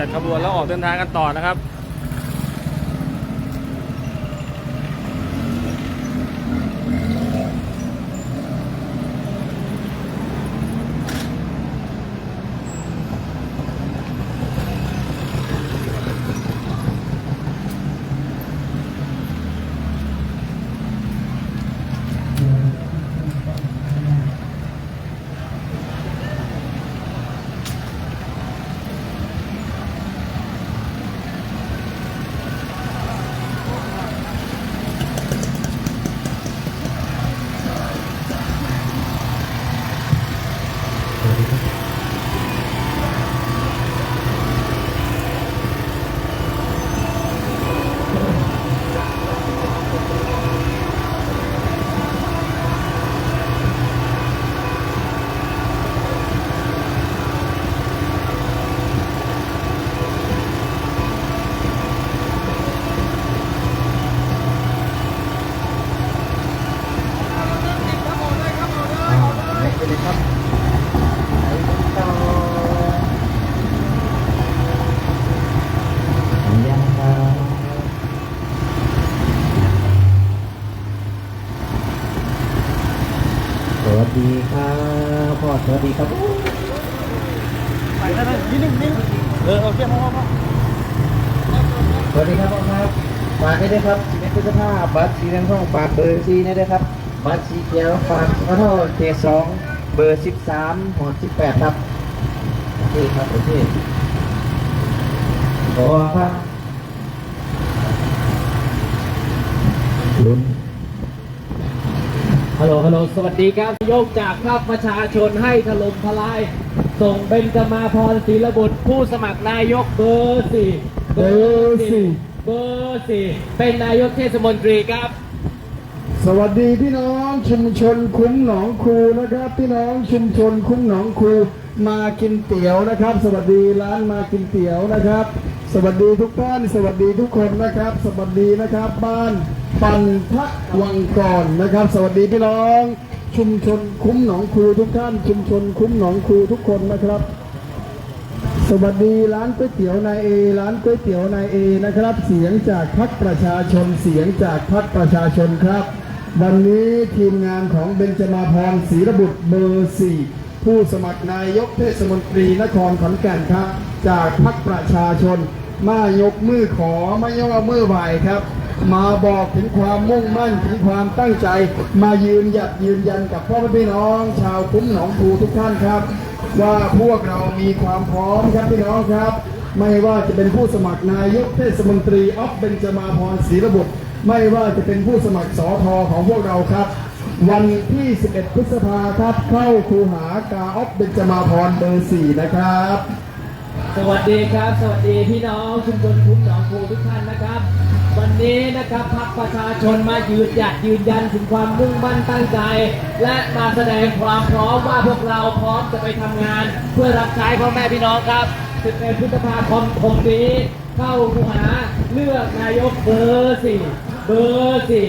จัดขบวนแล้วออกเดินทางกันต่อนะครับ ยังครับสวัสดีครับพ่อสวัสดีครับไปแล้วนะนิดนึงนิดนึงเออโอเคพ่อพ่อพ่อสวัสดีครับพ่อครับฝากได้ด้วยครับสิบเอ็ดพฤษภาบัตรสีแดงทองฝากเบอร์สีได้ด้วยครับบัตรสีเขียวฝากขอโทษเขตสอง เบอร์สิบสามหอสิบแปดครับโอเคครับโอเคขอครับลุ้นฮัลโหลฮัลโหลสวัสดีครับโยกจากภาคประชาชนให้ถล่มทลาย ส่งเบญจมาพรศิลบุตรผู้สมัครนายกเบอร์สี่เบอร์สี่เบอร์สี่เป็นนายกเทศมนตรีครับ สวัสดีพี่น้องชุมชนคุ้มหนองคูนะครับ พี่น้องชุมชนคุ้มหนองคูมากินเตี๋ยวนะครับ สวัสดีร้านมากินเตี๋ยวนะครับ สวัสดีทุกท่านสวัสดีทุกคนนะครับ สวัสดีนะครับบ้านปันทะวังกรนะครับ สวัสดีพี่น้อง ชุมชนคุ้มหนองคูทุกท่าน ชุมชนคุ้มหนองคูทุกคนนะครับ สวัสดีร้านก๋วยเตี๋ยวนายเอร้านก๋วยเตี๋ยวนายเอนะครับ เสียงจากพักประชาชนเสียงจากพักประชาชนครับ วันนี้ทีมงานของเบญจมาพรศรีระบุตรเบอร์สี่ผู้สมัครนายกเทศมนตรีนครขอนแก่นครับ จากพักประชาชน มายกมือขอไม่ย่อมือไหวครับ มาบอกถึงความมุ่งมั่นถึงความตั้งใจ มายืนหยัดยืนยันกับพ่อแม่พี่น้อง ชาวคุ้มหนองคูทุกท่านครับ ว่าพวกเรามีความพร้อมครับพี่น้องครับ ไม่ว่าจะเป็นผู้สมัครนายกเทศมนตรีออฟเบญจมาพรศรีระบุตร ไม่ว่าจะเป็นผู้สมัครสอทอของพวกเราครับ วันที่ 11 พฤษภาครับ เข้าคูหากาออฟเบญจมาพรเบอร์4นะครับ สวัสดีครับ สวัสดีพี่น้องชุมชนคุ้มหนองคูทุกท่านนะครับ วันนี้นะครับพรรคประชาชนมายืนหยัดยืนยันถึงความมุ่งมั่นตั้งใจ และมาแสดงความพร้อมว่าพวกเราพร้อมจะไปทำงาน เพื่อรับใช้พ่อแม่พี่น้องครับ11พฤษภาคมคมนี้เข้าคูหาเลือกนายกเบอร์สี่ เบอร์สี่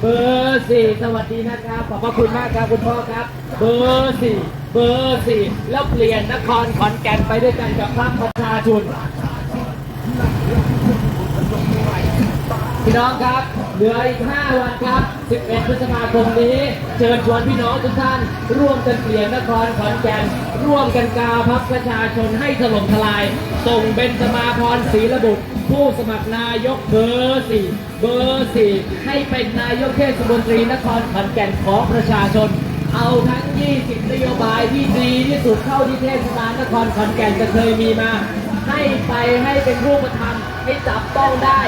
เบอร์สี่สวัสดีนะครับ ขอบพระคุณมากครับคุณพ่อครับ เบอร์สี่เบอร์สี่แล้วเปลี่ยนนครขอนแก่นไปด้วยกันกับพรรคประชาชนพี่น้องครับ เหลืออีก 5 วันครับ 11 พฤษภาคมนี้ เชิญชวนพี่น้องทุกท่าน ร่วมกันเปลี่ยนนครขอนแก่น ร่วมกันกาพักประชาชนให้ถล่มทลาย ส่งเบญจมาพรศรีระบุตร ผู้สมัครนายกเบอร์สี่เบอร์สี่ให้เป็นนายกเทศมนตรีนครขอนแก่นของประชาชน เอาทั้ง 20 นโยบายที่ดีที่สุดเท่าที่เทศบาลนครขอนแก่นจะเคยมีมา ให้ไปให้เป็นรูปธรรมให้จับต้องได้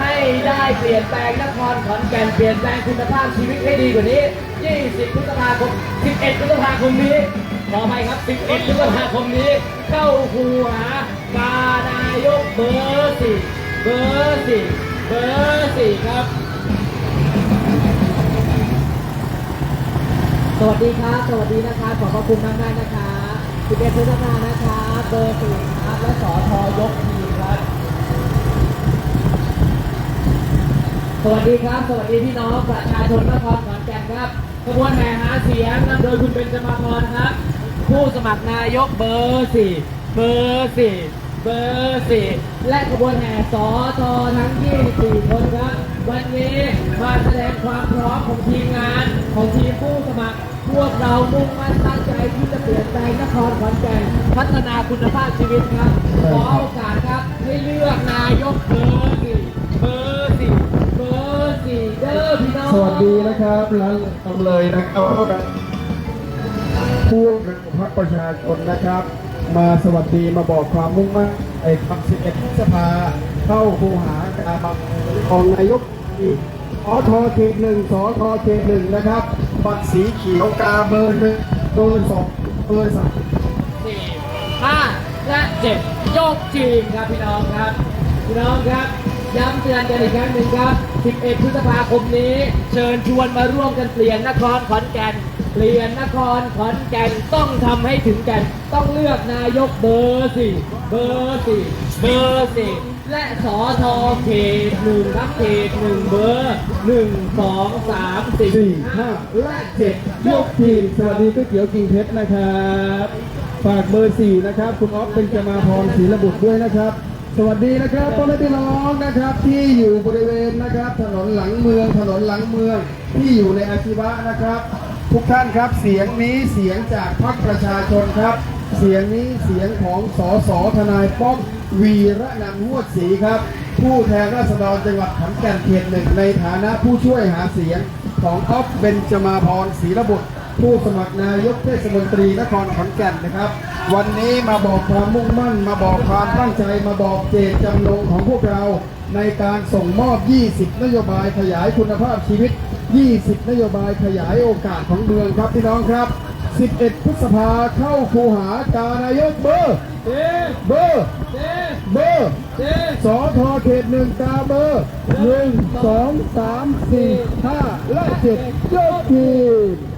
ให้ได้เปลี่ยนแปลงนครขอนแก่นเปลี่ยนแปลงคุณภาพชีวิตให้ดีกว่านี้ 20 พฤษภาคม 11 พฤษภาคมนี้ ขออภัยครับ 11พฤษภาคมนี้ เข้าคูหากานายกเบอร์สี่เบอร์สี่เบอร์สี่ครับ สวัสดีครับ สวัสดีนะคะขอบพระคุณมากมากนะคะ11พฤษภานะคะ เบอร์สี่ครับ และสอทอยกทีครับ สวัสดีครับ สวัสดีพี่น้องประชาชนนครขอนแก่นครับขบวนแห่หาเสียงนำโดยคุณเบญจมาพรครับ ผู้สมัครนายกเบอร์สี่เบอร์สี่เบอร์สี่และขบวนแห่สอทอทั้ง24คนครับวันนี้มาแสดงความพร้อมของทีมงานของทีมผู้สมัคร พวกเรามุ่งมั่นตั้งใจที่จะเปลี่ยนแปลงนครขอนแก่นพัฒนาคุณภาพชีวิตครับขอโอกาสครับให้เลือกนายกเบอร์สี่เบอร์สี่เบอร์สี่เด้อพี่น้องสวัสดีนะครับร้านทำเลยนะครับ ผู้พรรคประชาชนนะครับ มาสวัสดีมาบอกความมุ่งมั่นไอ้คำสิบเอ็ดพฤษภาเข้าคูหาการบังของนายกอทอเขตหนึ่งสอทอเขตหนึ่งนะครับบัตรสีเขียวกาเบอร์หนึ่งเบอร์สองเบอร์สามสี่ห้าและเจ็ดยกทีมครับพี่น้องครับพี่น้องครับย้ำเตือนกันอีกครั้งหนึ่งครับ 11 พฤษภาคมนี้ เชิญชวนมาร่วมกันเปลี่ยนนครขอนแก่น เปลี่ยนนครขอนแก่นต้องทำให้ถึงแกันต้องเลือกนายกเบอร์สี่เบอร์สี่เบอร์สี่และสอทอเขตหนึ่งครับเขตหนึ่งเบอร์หนึ่งสองสามสี่ห้าและเจ็ดยกทีมสวัสดีก๋วยเตี๋ยวกิ่งเพชรนะครับฝากเบอร์สี่นะครับ คุณอ๊อฟเป็นจมาพรศรีระบุตรด้วยนะครับ สวัสดีนะครับพ่อแม่พี่น้องนะครับ ที่อยู่บริเวณนะครับ ถนนหลังเมืองถนนหลังเมืองที่อยู่ในอาชีวะนะครับ ทุกท่านครับเสียงนี้เสียงจากพรรคประชาชนครับ เสียงนี้เสียงของสสทนายป้อมวีระนันท์หวดศรีครับ ผู้แทนราษฎรจังหวัดขอนแก่นเขตหนึ่งในฐานะผู้ช่วยหาเสียงของอ๊อฟเบนจมาพรศรีระบุตรผู้สมัครนายกเทศมนตรีนครขอนแก่นนะครับ วันนี้มาบอกความมุ่งมั่น มาบอกความตั้งใจมาบอกเจตจำนงของพวกเราในการส่งมอบ 20 นโยบายขยายคุณภาพชีวิต 20 นโยบายขยายโอกาสของเมืองครับพี่น้องครับ 11 พฤษภาเข้าคูหาการนายกเบอร์เจ๊เบอร์เบอร์สอทอเขตหนึ่งกาเบอร์หนึ่งสองสามสี่ห้าและเจ็ดยกทีม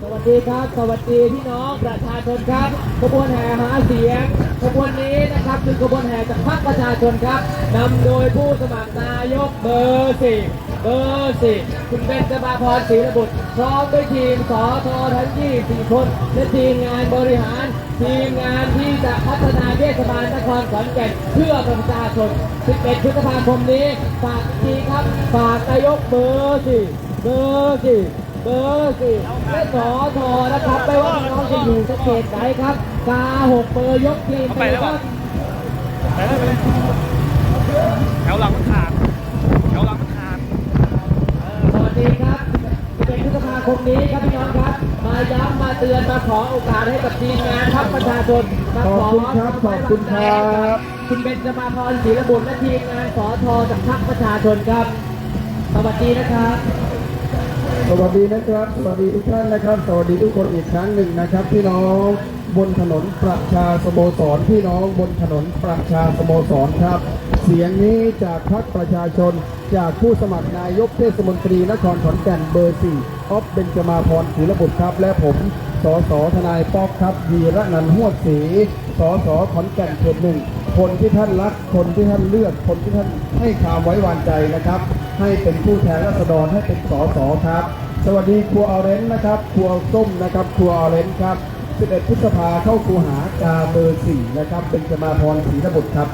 สวัสดีครับ สวัสดีพี่น้องประชาชนครับขบวนแห่หาเสียงขบวนนี้นะครับคือขบวนแห่จากพรรคประชาชนครับนำโดยผู้สมัครนายกเบอร์สี่ เบอร์สี่คุณเบนจมาพรศรีระบุตรพร้อมด้วยทีมสอทอทั้ง24คนและทีมงานบริหาร ทีมงานที่จะพัฒนาเทศบาลนครขอนแก่นเพื่อประชาชน 11พฤษภาคมนี้ฝากทีครับฝากนายกเบอร์สี่เบอร์สี่เบอร์สี่และสอทอนะครับไม่ว่าพี่น้องจะอยู่สเกตไหนครับกาหกเบอร์ยกทีมไปครับไปเลยไปเลยแถวหลังมันขาดแถวหลังมันขาด สวัสดีครับเป็นพฤษภา คมนี้ครับพี่น้องครับ มาย้ำมาเตือนมาขอโอกาสให้กับทีมงานทัพประชาชนมาขอบคุณครับขอบคุณครับคุณเบนจมาพรศรีระบุตรและทีมงานสอทอจากทัพประชาชนครับ สวัสดีนะครับ สวัสดีนะครับ สวัสดีทุกท่านนะครับ สวัสดีทุกคนอีกครั้งหนึ่งนะครับ พี่น้องบนถนนประชาสโมสรพี่น้องบนถนนประชาสโมสรครับ เสียงนี้จากพรรคประชาชน จากผู้สมัครนายกเทศมนตรีนครขอนแก่นเบอร์สี่ ออฟเบนจมาพรศรีระบุตรครับ และผมสสทนายป๊อกครับวีระนันท์หวดศรีสสขอนแก่นเขตหนึ่งคนที่ท่านรักคนที่ท่านเลือกคนที่ท่านให้ความไว้วางใจนะครับ ให้เป็นผู้แทนราษฎรให้เป็นสสครับ สวัสดีครัวออเรนจ์นะครับ ครัวส้มนะครับ ครัวออเรนจ์ครับ11พฤษภาเข้าครูหากาเบอร์สี่นะครับเป็นจมาพรศรีระบุตรครับ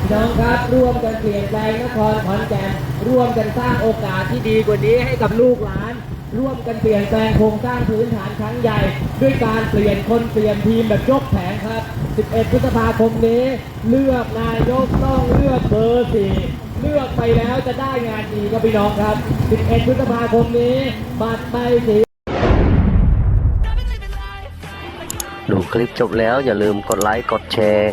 พี่น้องครับร่วมกันเปลี่ยนแปลงนครขอนแก่นร่วมกันสร้างโอกาสที่ดีกว่านี้ให้กับลูกหลาน ร่วมกันเปลี่ยนแปลงโครงสร้างพื้นฐานครั้งใหญ่ ด้วยการเปลี่ยนคนเปลี่ยนทีมแบบยกแผงครับ 11 พฤษภาคมนี้ เลือกนายกต้องเลือกเบอร์สี่เลือกไปแล้วจะได้งานดีครับพี่น้องครับ 11 พฤษภาคมนี้บัตรใบสีดูคลิปจบแล้วอย่าลืมกดไลค์กดแชร์